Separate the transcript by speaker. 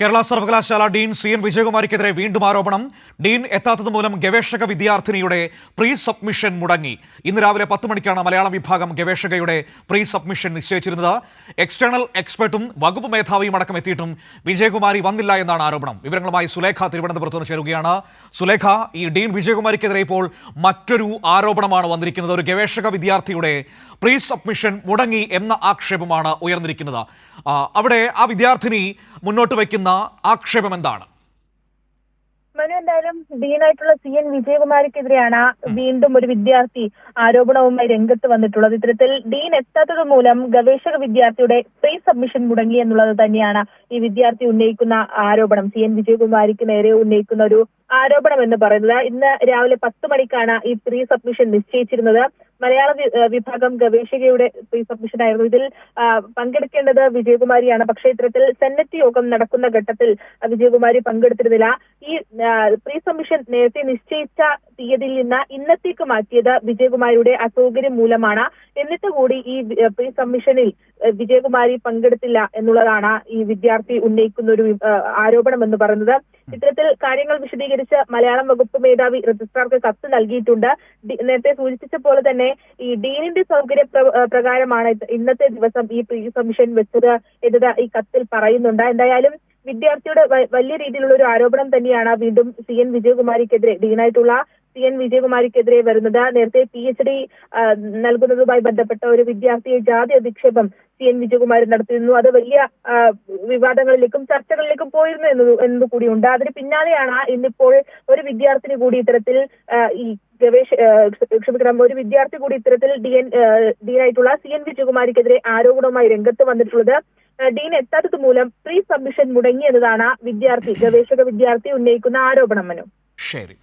Speaker 1: കേരള സർവകലാശാല Dean C N വിജയകുമാരിക്കെതിരെ വീണ്ടും ആരോപണം. ഡീൻ എത്താത്തത് മൂലം ഗവേഷക വിദ്യാർത്ഥിനിയുടെ പ്രീ സബ്മിഷൻ മുടങ്ങി. ഇന്ന് രാവിലെ പത്ത് മണിക്കാണ് മലയാളം വിഭാഗം ഗവേഷകയുടെ പ്രീ സബ്മിഷൻ നിശ്ചയിച്ചിരുന്നത് എക്സ്റ്റേണൽ എക്സ്പെർട്ടും വകുപ്പ് മേധാവിയും അടക്കം എത്തിയിട്ടും വിജയകുമാരി വന്നില്ല എന്നാണ് ആരോപണം. വിവരങ്ങളുമായി സുലേഖ തിരുവനന്തപുരത്ത് നിന്ന് ചേരുകയാണ്. സുലേഖ ഈ ഡീൻ വിജയകുമാരിക്കെതിരെ ഇപ്പോൾ മറ്റൊരു ആരോപണമാണ് വന്നിരിക്കുന്നത്. ഒരു ഗവേഷക വിദ്യാർത്ഥിയുടെ പ്രീ സബ്മിഷൻ മുടങ്ങി എന്ന ആക്ഷേപമാണ് ഉയർന്നിരിക്കുന്നത്. അവിടെ ആ വിദ്യാർത്ഥിനി മുന്നോട്ട് വയ്ക്കുന്ന ആക്ഷേപം എന്താണ്
Speaker 2: മനു എന്തായാലും ഡീനായിട്ടുള്ള സി എൻ വിജയകുമാരിക്കെതിരെയാണ് വീണ്ടും ഒരു വിദ്യാർത്ഥി ആരോപണവുമായി രംഗത്ത് വന്നിട്ടുള്ളത്. ഇത്തരത്തിൽ ഡീൻ എത്താത്തത് മൂലം ഗവേഷക വിദ്യാർത്ഥിയുടെ പ്രീ സബ്മിഷൻ മുടങ്ങി എന്നുള്ളത് തന്നെയാണ് ഈ വിദ്യാർത്ഥി ഉന്നയിക്കുന്ന ആരോപണം. സി എൻ വിജയകുമാരിക്ക് നേരെ ഉന്നയിക്കുന്ന ഒരു ആരോപണം എന്ന് പറയുന്നത്. ഇന്ന് രാവിലെ പത്ത് മണിക്കാണ് ഈ പ്രീ സബ്മിഷൻ നിശ്ചയിച്ചിരുന്നത്. മലയാള വിഭാഗം ഗവേഷകയുടെ പ്രീ സബ്മിഷൻ ആയിരുന്നു. ഇതിൽ പങ്കെടുക്കേണ്ടത് വിജയകുമാരിയാണ്. പക്ഷേ ഇത്തരത്തിൽ സെനറ്റ് യോഗം നടക്കുന്ന ഘട്ടത്തിൽ വിജയകുമാരി പങ്കെടുത്തിരുന്നില്ല. ഈ പ്രീ സബ്മിഷൻ നേരത്തെ നിശ്ചയിച്ച തീയതിയിൽ നിന്ന് ഇന്നത്തേക്ക് മാറ്റിയത് വിജയകുമാരിയുടെ അസൗകര്യം മൂലമാണ്. എന്നിട്ട് കൂടി ഈ പ്രീ സബ്മിഷനിൽ വിജയകുമാരി പങ്കെടുത്തില്ല എന്നുള്ളതാണ് ഈ വിദ്യാർത്ഥി ഉന്നയിക്കുന്ന ഒരു ആരോപണം എന്ന് പറയുന്നത്. ഇത്തരത്തിൽ കാര്യങ്ങൾ വിശദീകരിച്ച മലയാളം വകുപ്പ് മേധാവി രജിസ്ട്രാർക്ക് കത്ത് നൽകിയിട്ടുണ്ട്. നേരത്തെ സൂചിപ്പിച്ച പോലെ തന്നെ ഈ ഡീനിന്റെ സൗകര്യ പ്രകാരമാണ് ഇന്നത്തെ ദിവസം ഈ പ്രീ സബ്മിഷൻ വെച്ചത് എന്നത് ഈ കത്തിൽ പറയുന്നുണ്ട്. എന്തായാലും വിദ്യാർത്ഥിയുടെ വലിയ രീതിയിലുള്ള ഒരു ആരോപണം തന്നെയാണ് വീണ്ടും സി എൻ വിജയകുമാരിക്കെതിരെ ഡീനായിട്ടുള്ള സി എൻ വിജയകുമാരിക്കെതിരെ വരുന്നത്. നേരത്തെ പി എച്ച് ഡി നൽകുന്നതുമായി ബന്ധപ്പെട്ട ഒരു വിദ്യാർത്ഥിയെ ജാതി അധിക്ഷേപം സി എൻ വിജയകുമാർ നടത്തിയിരുന്നു. അത് വലിയ വിവാദങ്ങളിലേക്കും ചർച്ചകളിലേക്കും പോയിരുന്നു എന്നത് എന്നത് കൂടിയുണ്ട്. അതിന് പിന്നാലെയാണ് ഇന്നിപ്പോൾ ഒരു വിദ്യാർത്ഥിനി കൂടി ഇത്തരത്തിൽ ഈ ഗവേഷ ക്ഷമിക്കണം ഒരു വിദ്യാർത്ഥി കൂടി ഇത്തരത്തിൽ ഡി എൻ ഡീനായിട്ടുള്ള സി എൻ വിജയകുമാരിക്കെതിരെ ആരോപണവുമായി രംഗത്ത് വന്നിട്ടുള്ളത്. ഡീൻ എത്താത്തത് മൂലം പ്രീ സബ്മിഷൻ മുടങ്ങി എന്നതാണ് വിദ്യാർത്ഥി ഗവേഷക വിദ്യാർത്ഥി ഉന്നയിക്കുന്ന ആരോപണം മനു.
Speaker 1: ശരി.